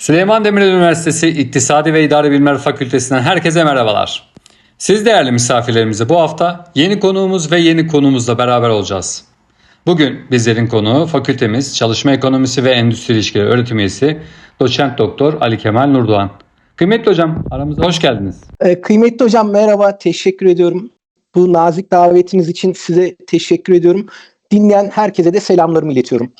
Süleyman Demirel Üniversitesi İktisadi ve İdari Bilimler Fakültesinden herkese merhabalar. Siz değerli misafirlerimize bu hafta yeni konuğumuz ve yeni konuğumuzla beraber olacağız. Bugün bizlerin konuğu fakültemiz Çalışma Ekonomisi ve Endüstri İlişkileri Öğretim Üyesi Doçent Doktor Ali Kemal Nurdoğan. Kıymetli hocam aramıza hoş geldiniz. Ee, Kıymetli hocam merhaba, teşekkür ediyorum. Bu nazik davetiniz için size teşekkür ediyorum. Dinleyen herkese de selamlarımı iletiyorum.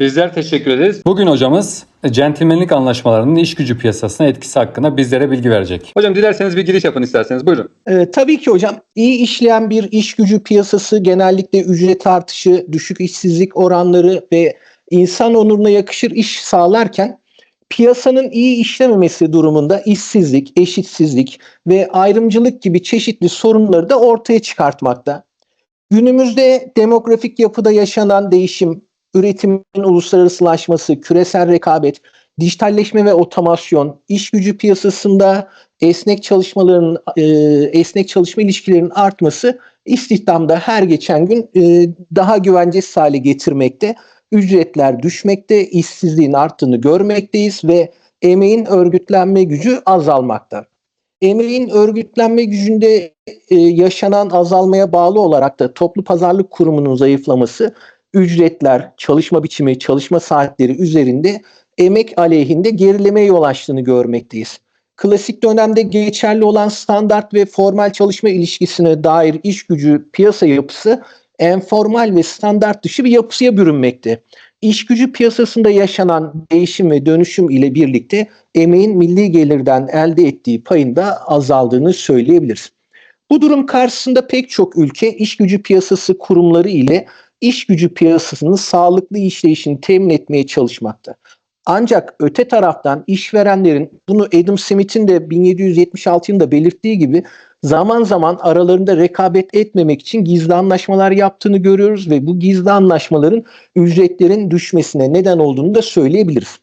Bizler teşekkür ederiz. Bugün hocamız centilmenlik anlaşmalarının iş gücü piyasasına etkisi hakkında bizlere bilgi verecek. Hocam dilerseniz bir giriş yapın isterseniz buyurun. Ee, tabii ki hocam iyi işleyen bir iş gücü piyasası genellikle ücret artışı, düşük işsizlik oranları ve insan onuruna yakışır iş sağlarken piyasanın iyi işlememesi durumunda işsizlik, eşitsizlik ve ayrımcılık gibi çeşitli sorunları da ortaya çıkartmakta. Günümüzde demografik yapıda yaşanan değişim, üretimin uluslararasılaşması, küresel rekabet, dijitalleşme ve otomasyon, iş gücü piyasasında esnek çalışmaların, e, esnek çalışma ilişkilerinin artması istihdamda her geçen gün e, daha güvencesiz hale getirmekte. Ücretler düşmekte, işsizliğin arttığını görmekteyiz ve emeğin örgütlenme gücü azalmakta. Emeğin örgütlenme gücünde e, yaşanan azalmaya bağlı olarak da toplu pazarlık kurumunun zayıflaması, ücretler, çalışma biçimi, çalışma saatleri üzerinde emek aleyhinde gerilemeye yol açtığını görmekteyiz. Klasik dönemde geçerli olan standart ve formal çalışma ilişkisine dair iş gücü piyasa yapısı enformal ve standart dışı bir yapıya bürünmekte. İş gücü piyasasında yaşanan değişim ve dönüşüm ile birlikte emeğin milli gelirden elde ettiği payın da azaldığını söyleyebiliriz. Bu durum karşısında pek çok ülke iş gücü piyasası kurumları ile iş gücü piyasasının sağlıklı işleyişini temin etmeye çalışmakta. Ancak öte taraftan işverenlerin bunu Adam Smith'in de 1776 yılında belirttiği gibi zaman zaman aralarında rekabet etmemek için gizli anlaşmalar yaptığını görüyoruz ve bu gizli anlaşmaların ücretlerin düşmesine neden olduğunu da söyleyebiliriz.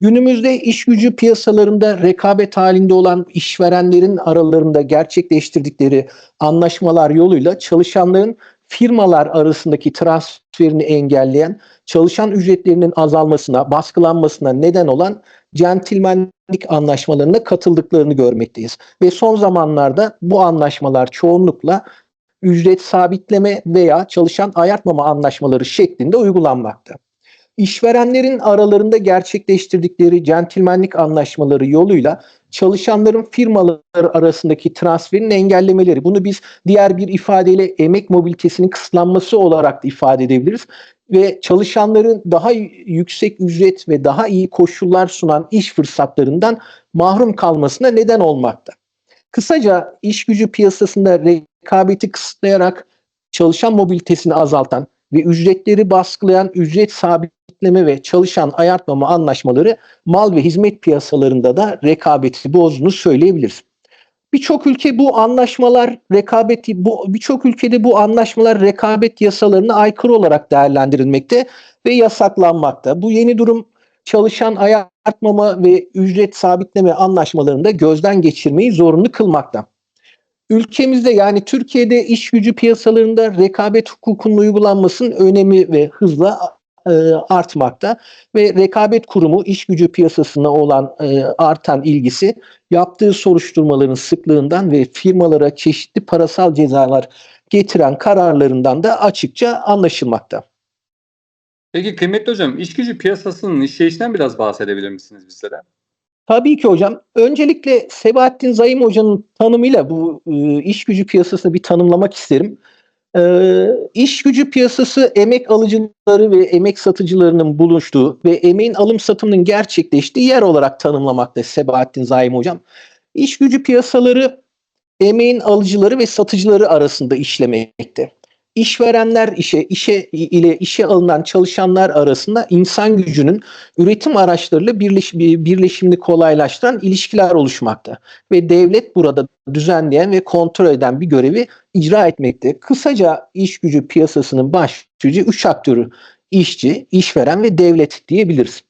Günümüzde iş gücü piyasalarında rekabet halinde olan işverenlerin aralarında gerçekleştirdikleri anlaşmalar yoluyla çalışanların firmalar arasındaki transferini engelleyen, çalışan ücretlerinin azalmasına, baskılanmasına neden olan centilmenlik anlaşmalarına katıldıklarını görmekteyiz. Ve son zamanlarda bu anlaşmalar çoğunlukla ücret sabitleme veya çalışan ayartmama anlaşmaları şeklinde uygulanmakta. İşverenlerin aralarında gerçekleştirdikleri centilmenlik anlaşmaları yoluyla çalışanların firmalar arasındaki transferin engellemeleri. Bunu biz diğer bir ifadeyle emek mobilitesinin kısıtlanması olarak da ifade edebiliriz. Ve çalışanların daha yüksek ücret ve daha iyi koşullar sunan iş fırsatlarından mahrum kalmasına neden olmakta. Kısaca iş gücü piyasasında rekabeti kısıtlayarak çalışan mobilitesini azaltan ve ücretleri baskılayan ücret sabitleme ve çalışan ayartmama anlaşmaları mal ve hizmet piyasalarında da rekabeti bozduğunu söyleyebiliriz. Birçok ülke bu anlaşmalar rekabeti bu birçok ülkede bu anlaşmalar rekabet yasalarına aykırı olarak değerlendirilmekte ve yasaklanmakta. Bu yeni durum çalışan ayartmama ve ücret sabitleme anlaşmalarında gözden geçirmeyi zorunlu kılmakta. Ülkemizde yani Türkiye'de iş gücü piyasalarında rekabet hukukunun uygulanmasının önemi ve hızla artmakta ve rekabet kurumu iş gücü piyasasına olan e, artan ilgisi yaptığı soruşturmaların sıklığından ve firmalara çeşitli parasal cezalar getiren kararlarından da açıkça anlaşılmakta. Peki kıymetli hocam iş gücü piyasasının işleyişinden biraz bahsedebilir misiniz bizlere? Tabii ki hocam. Öncelikle Sebahattin Zayım Hoca'nın tanımıyla bu e, iş gücü piyasasını bir tanımlamak isterim. E, iş gücü piyasası emek alıcıları ve emek satıcılarının buluştuğu ve emeğin alım satımının gerçekleştiği yer olarak tanımlamakta Sebahattin Zayım Hocam. İş gücü piyasaları emeğin alıcıları ve satıcıları arasında işlemekte. İşverenler işe, işe ile işe alınan çalışanlar arasında insan gücünün üretim araçlarıyla birleş, birleşimini kolaylaştıran ilişkiler oluşmakta. Ve devlet burada düzenleyen ve kontrol eden bir görevi icra etmekte. Kısaca iş gücü piyasasının başlıca üç aktörü işçi, işveren ve devlet diyebiliriz.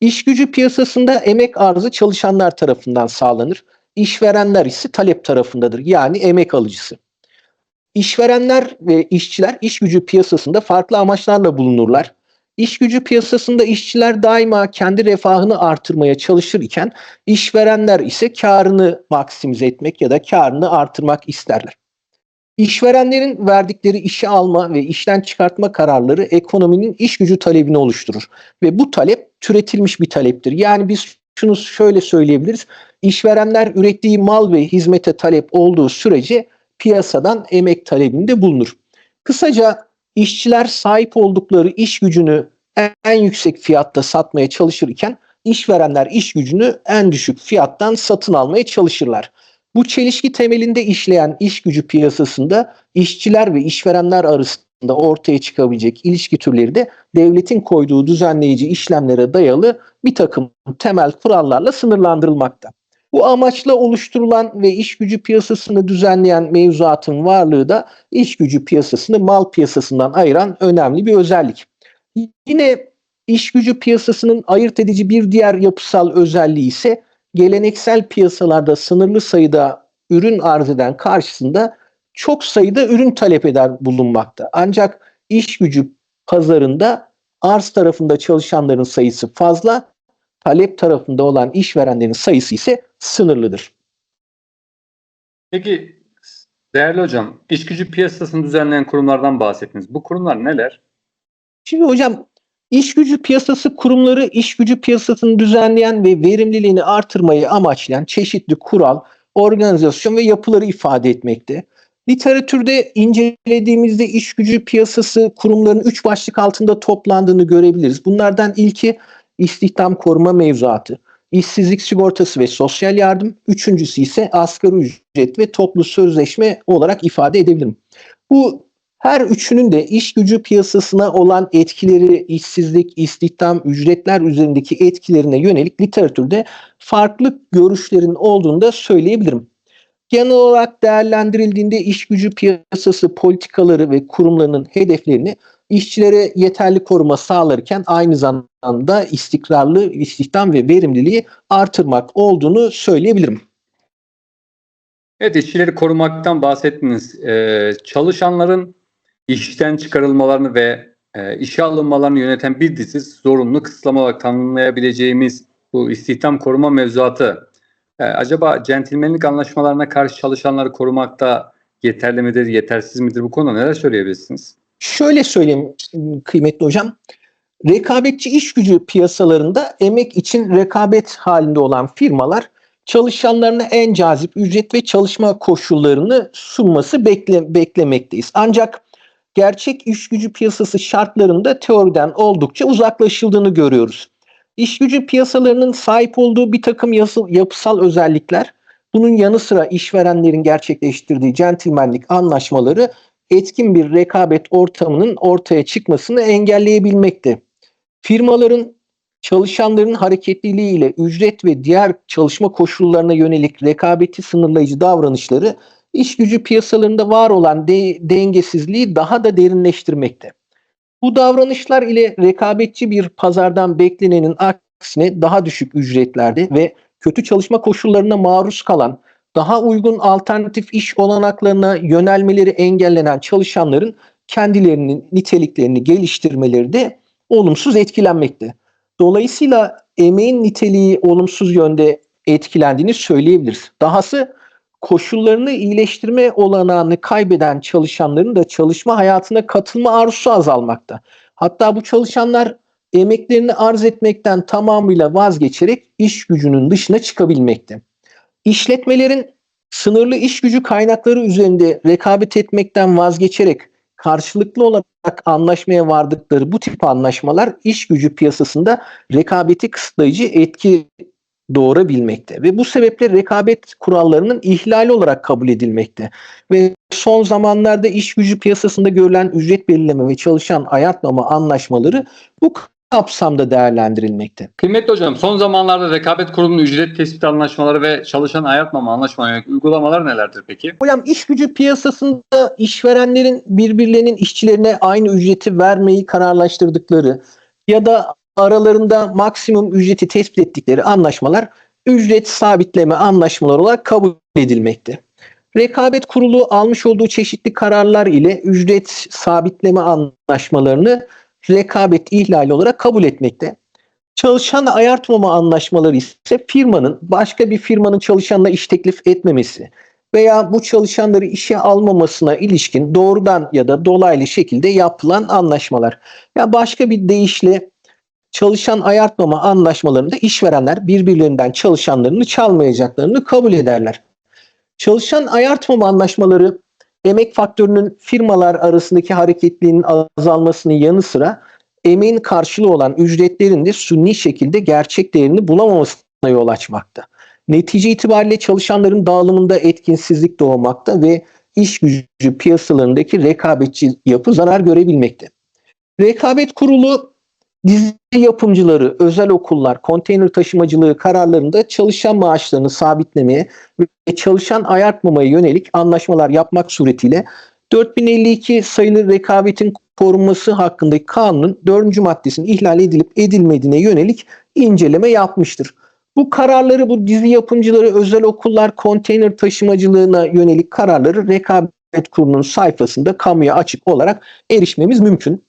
İş gücü piyasasında emek arzı çalışanlar tarafından sağlanır. İşverenler ise talep tarafındadır. Yani emek alıcısı. İşverenler ve işçiler iş gücü piyasasında farklı amaçlarla bulunurlar. İş gücü piyasasında işçiler daima kendi refahını artırmaya çalışır iken işverenler ise karını maksimize etmek ya da karını artırmak isterler. İşverenlerin verdikleri işe alma ve işten çıkartma kararları ekonominin iş gücü talebini oluşturur ve bu talep türetilmiş bir taleptir. Yani biz şunu şöyle söyleyebiliriz. İşverenler ürettiği mal ve hizmete talep olduğu sürece piyasadan emek talebinde bulunur. Kısaca işçiler sahip oldukları iş gücünü en yüksek fiyatta satmaya çalışırken işverenler iş gücünü en düşük fiyattan satın almaya çalışırlar. Bu çelişki temelinde işleyen iş gücü piyasasında işçiler ve işverenler arasında ortaya çıkabilecek ilişki türleri de devletin koyduğu düzenleyici işlemlere dayalı bir takım temel kurallarla sınırlandırılmakta. Bu amaçla oluşturulan ve iş gücü piyasasını düzenleyen mevzuatın varlığı da iş gücü piyasasını mal piyasasından ayıran önemli bir özellik. Yine iş gücü piyasasının ayırt edici bir diğer yapısal özelliği ise geleneksel piyasalarda sınırlı sayıda ürün arz eden karşısında çok sayıda ürün talep eder bulunmakta. Ancak iş gücü pazarında arz tarafında çalışanların sayısı fazla, talep tarafında olan işverenlerin sayısı ise sınırlıdır. Peki değerli hocam, iş gücü piyasasını düzenleyen kurumlardan bahsettiniz. Bu kurumlar neler? Şimdi hocam iş gücü piyasası kurumları iş gücü piyasasını düzenleyen ve verimliliğini artırmayı amaçlayan çeşitli kural, organizasyon ve yapıları ifade etmekte. Literatürde incelediğimizde iş gücü piyasası kurumların üç başlık altında toplandığını görebiliriz. Bunlardan ilki istihdam koruma mevzuatı, işsizlik sigortası ve sosyal yardım, üçüncüsü ise asgari ücret ve toplu sözleşme olarak ifade edebilirim. Bu her üçünün de iş gücü piyasasına olan etkileri, işsizlik, istihdam, ücretler üzerindeki etkilerine yönelik literatürde farklı görüşlerin olduğunu da söyleyebilirim. Genel olarak değerlendirildiğinde iş gücü piyasası politikaları ve kurumlarının hedeflerini işçilere yeterli koruma sağlarken aynı zamanda istikrarlı istihdam ve verimliliği artırmak olduğunu söyleyebilirim. Evet, işçileri korumaktan bahsettiniz. Ee, çalışanların işten çıkarılmalarını ve e, işe alınmalarını yöneten bir dizi zorunlu kısıtlama olarak tanımlayabileceğimiz bu istihdam koruma mevzuatı e, acaba centilmenlik anlaşmalarına karşı çalışanları korumakta yeterli midir, yetersiz midir? Bu konuda neler söyleyebilirsiniz? Şöyle söyleyeyim kıymetli hocam. Rekabetçi iş gücü piyasalarında emek için rekabet halinde olan firmalar çalışanlarına en cazip ücret ve çalışma koşullarını sunması bekle, beklemekteyiz. Ancak gerçek iş gücü piyasası şartlarında teoriden oldukça uzaklaşıldığını görüyoruz. İş gücü piyasalarının sahip olduğu bir takım yapısal özellikler, bunun yanı sıra işverenlerin gerçekleştirdiği centilmenlik anlaşmaları etkin bir rekabet ortamının ortaya çıkmasını engelleyebilmekte. Firmaların çalışanların hareketliliği ile ücret ve diğer çalışma koşullarına yönelik rekabeti sınırlayıcı davranışları iş gücü piyasalarında var olan de- dengesizliği daha da derinleştirmekte. Bu davranışlar ile rekabetçi bir pazardan beklenenin aksine daha düşük ücretlerde ve kötü çalışma koşullarına maruz kalan, daha uygun alternatif iş olanaklarına yönelmeleri engellenen çalışanların kendilerinin niteliklerini geliştirmeleri de olumsuz etkilenmekte. Dolayısıyla emeğin niteliği olumsuz yönde etkilendiğini söyleyebiliriz. Dahası koşullarını iyileştirme olanağını kaybeden çalışanların da çalışma hayatına katılma arzusu azalmakta. Hatta bu çalışanlar emeklerini arz etmekten tamamıyla vazgeçerek iş gücünün dışına çıkabilmekte. İşletmelerin sınırlı iş gücü kaynakları üzerinde rekabet etmekten vazgeçerek karşılıklı olarak anlaşmaya vardıkları bu tip anlaşmalar iş gücü piyasasında rekabeti kısıtlayıcı etki doğurabilmekte ve bu sebeple rekabet kurallarının ihlali olarak kabul edilmekte. Ve son zamanlarda iş gücü piyasasında görülen ücret belirleme ve çalışan ayartlama anlaşmaları bu kapsamda değerlendirilmekte. Kıymetli hocam, son zamanlarda rekabet kurumunun ücret tespit anlaşmaları ve çalışan ayartmama anlaşmaları uygulamalar nelerdir peki? Hocam iş gücü piyasasında işverenlerin birbirlerinin işçilerine aynı ücreti vermeyi kararlaştırdıkları ya da aralarında maksimum ücreti tespit ettikleri anlaşmalar ücret sabitleme anlaşmaları olarak kabul edilmekte. Rekabet Kurulu almış olduğu çeşitli kararlar ile ücret sabitleme anlaşmalarını rekabet ihlali olarak kabul etmekte. Çalışan ayartmama anlaşmaları ise firmanın başka bir firmanın çalışanına iş teklif etmemesi veya bu çalışanları işe almamasına ilişkin doğrudan ya da dolaylı şekilde yapılan anlaşmalar. Ya başka bir deyişle çalışan ayartmama anlaşmalarında işverenler birbirlerinden çalışanlarını çalmayacaklarını kabul ederler. Çalışan ayartmama anlaşmaları emek faktörünün firmalar arasındaki hareketliliğinin azalmasının yanı sıra emeğin karşılığı olan ücretlerin de sünni şekilde gerçek değerini bulamamasına yol açmakta. Netice itibariyle çalışanların dağılımında etkinsizlik doğmakta ve iş gücü piyasalarındaki rekabetçi yapı zarar görebilmekte. Rekabet kurulu dizi yapımcıları, özel okullar, konteyner taşımacılığı kararlarında çalışan maaşlarını sabitlemeye ve çalışan ayartmamaya yönelik anlaşmalar yapmak suretiyle 4052 sayılı rekabetin korunması hakkındaki kanunun 4. maddesinin ihlal edilip edilmediğine yönelik inceleme yapmıştır. Bu kararları bu dizi yapımcıları, özel okullar, konteyner taşımacılığına yönelik kararları rekabet kurulunun sayfasında kamuya açık olarak erişmemiz mümkün.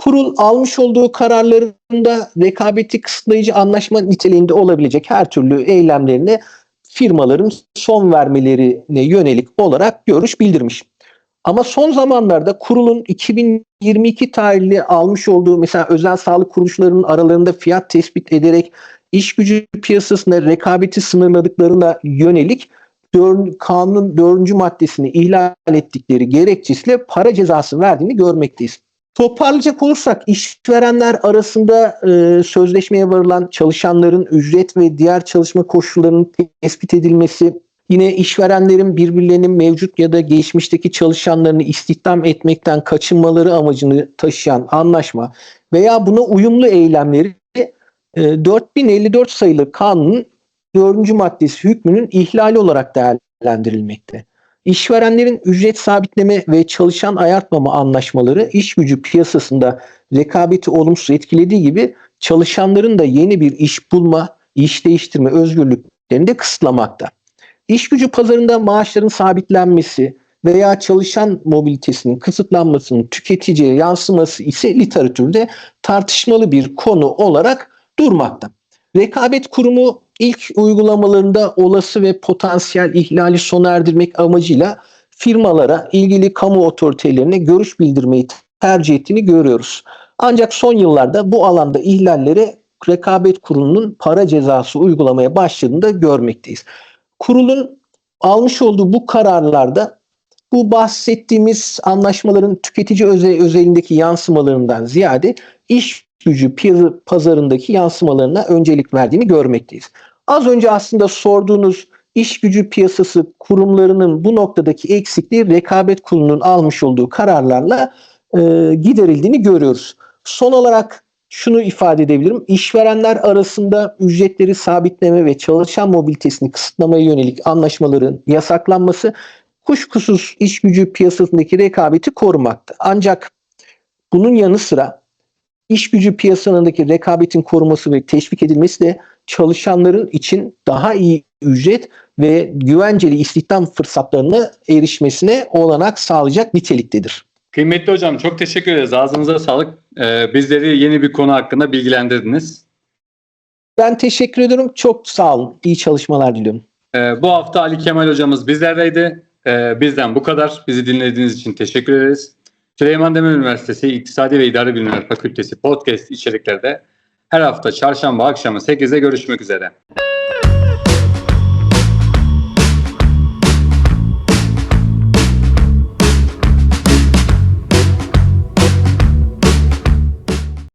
Kurul almış olduğu kararlarında rekabeti kısıtlayıcı anlaşma niteliğinde olabilecek her türlü eylemlerine firmaların son vermelerine yönelik olarak görüş bildirmiş. Ama son zamanlarda kurulun 2022 tarihli almış olduğu mesela özel sağlık kuruluşlarının aralarında fiyat tespit ederek iş gücü piyasasında rekabeti sınırladıklarına yönelik dör, kanunun dördüncü maddesini ihlal ettikleri gerekçesiyle para cezası verdiğini görmekteyiz. Toparlayacak olursak işverenler arasında e, sözleşmeye varılan çalışanların ücret ve diğer çalışma koşullarının tespit edilmesi, yine işverenlerin birbirlerinin mevcut ya da geçmişteki çalışanlarını istihdam etmekten kaçınmaları amacını taşıyan anlaşma veya buna uyumlu eylemleri e, 4054 sayılı kanunun 4. maddesi hükmünün ihlali olarak değerlendirilmekte. İşverenlerin ücret sabitleme ve çalışan ayartmama anlaşmaları iş gücü piyasasında rekabeti olumsuz etkilediği gibi çalışanların da yeni bir iş bulma, iş değiştirme özgürlüklerini de kısıtlamakta. İş gücü pazarında maaşların sabitlenmesi veya çalışan mobilitesinin kısıtlanmasının tüketiciye yansıması ise literatürde tartışmalı bir konu olarak durmakta. Rekabet kurumu ilk uygulamalarında olası ve potansiyel ihlali sona erdirmek amacıyla firmalara, ilgili kamu otoritelerine görüş bildirmeyi tercih ettiğini görüyoruz. Ancak son yıllarda bu alanda ihlallere rekabet kurulunun para cezası uygulamaya başladığını da görmekteyiz. Kurulun almış olduğu bu kararlarda bu bahsettiğimiz anlaşmaların tüketici öze, özelindeki yansımalarından ziyade iş gücü pazarındaki yansımalarına öncelik verdiğini görmekteyiz. Az önce aslında sorduğunuz iş gücü piyasası kurumlarının bu noktadaki eksikliği rekabet kurulunun almış olduğu kararlarla e, giderildiğini görüyoruz. Son olarak şunu ifade edebilirim. İşverenler arasında ücretleri sabitleme ve çalışan mobilitesini kısıtlamaya yönelik anlaşmaların yasaklanması kuşkusuz iş gücü piyasasındaki rekabeti korumakta. Ancak bunun yanı sıra iş gücü piyasalarındaki rekabetin koruması ve teşvik edilmesi de çalışanların için daha iyi ücret ve güvenceli istihdam fırsatlarına erişmesine olanak sağlayacak niteliktedir. Kıymetli hocam çok teşekkür ederiz. Ağzınıza sağlık. Ee, bizleri yeni bir konu hakkında bilgilendirdiniz. Ben teşekkür ediyorum. Çok sağ olun. İyi çalışmalar diliyorum. Ee, bu hafta Ali Kemal hocamız bizlerdeydi. Ee, bizden bu kadar. Bizi dinlediğiniz için teşekkür ederiz. Süleyman Demirel Üniversitesi İktisadi ve İdari Bilimler Fakültesi podcast içeriklerde her hafta çarşamba akşamı 8'de görüşmek üzere.